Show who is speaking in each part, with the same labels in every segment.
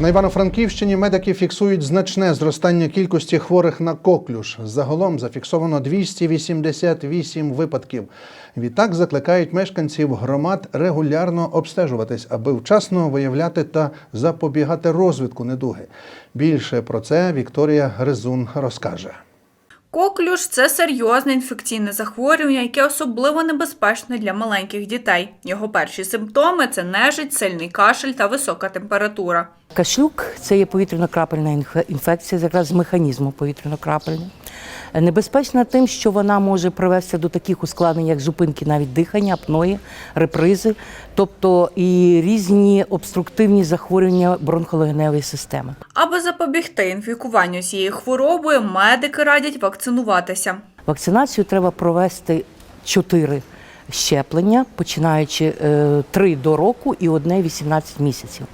Speaker 1: На Івано-Франківщині медики фіксують значне зростання кількості хворих на коклюш. Загалом зафіксовано 288 випадків. Відтак закликають мешканців громад регулярно обстежуватись, аби вчасно виявляти та запобігати розвитку недуги. Більше про це Вікторія Гризун розкаже.
Speaker 2: Коклюш це серйозне інфекційне захворювання, яке особливо небезпечне для маленьких дітей. Його перші симптоми це нежить, сильний кашель та висока температура.
Speaker 3: Кашлюк це є повітряно-крапельна інфе- інфекція, якраз з механізму повітряно-крапельної. Е, Небезпечна тим, що вона може привести до таких ускладнень, як зупинки навіть дихання, апної, репризи, тобто і різні обструктивні захворювання бронхолегеневої системи.
Speaker 2: Аби запобігти інфікуванню цією хворобою, медики радять вакцинуватися.
Speaker 3: Вакцинацію треба провести чотири щеплення, починаючи е, три до року і одне 18 місяців.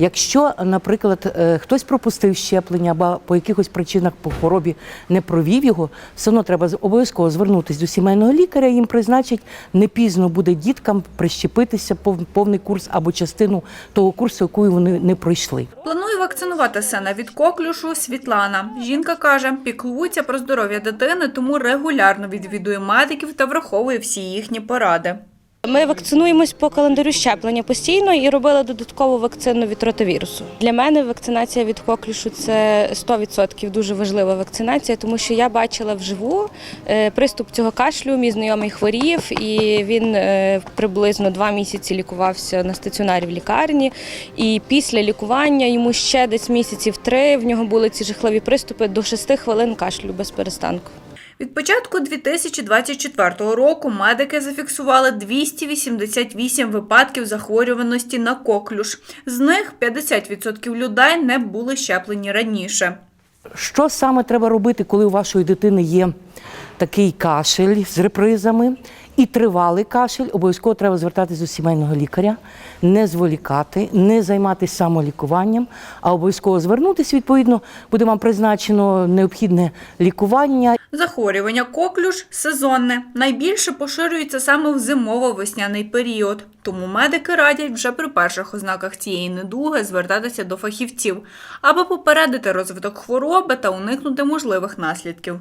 Speaker 3: Якщо, наприклад, е, хтось пропустив щеплення або по якихось причинах по хворобі не провів його, все одно треба обов'язково звернутися до сімейного лікаря. Їм призначить не пізно буде діткам прищепитися пов- повний курс або частину того курсу, яку вони не пройшли.
Speaker 2: Планує вакцинувати сина від коклюшу Світлана. Жінка каже, піклується про здоров'я дитини, тому регулярно відвідує медиків та враховує всі їхні поради.
Speaker 4: Ми вакцинуємось по календарю щеплення постійно і робили додаткову вакцину від ротавірусу. Для мене вакцинація від коклюшу це 100% дуже важлива вакцинація, тому що я бачила вживу е, приступ цього кашлю. Мій знайомий хворів, і він е, приблизно два місяці лікувався на стаціонарі в лікарні. І після лікування йому ще десь місяців три в нього були ці жахливі приступи до 6 хвилин кашлю без перестанку.
Speaker 2: Від початку 2024 року медики зафіксували 288 випадків захворюваності на коклюш. З них 50% людей не були щеплені раніше.
Speaker 3: Що саме треба робити, коли у вашої дитини є такий кашель з репризами і тривалий кашель? Обов'язково треба звертатися до сімейного лікаря, не зволікати, не займатися самолікуванням, а обов'язково звернутися. Відповідно, буде вам призначено необхідне лікування.
Speaker 2: Захворювання коклюш сезонне. Найбільше поширюється саме в зимово-весняний період. Тому медики радять вже при перших ознаках цієї недуги звертатися до фахівців, аби попередити розвиток хвороби та уникнути можливих наслідків.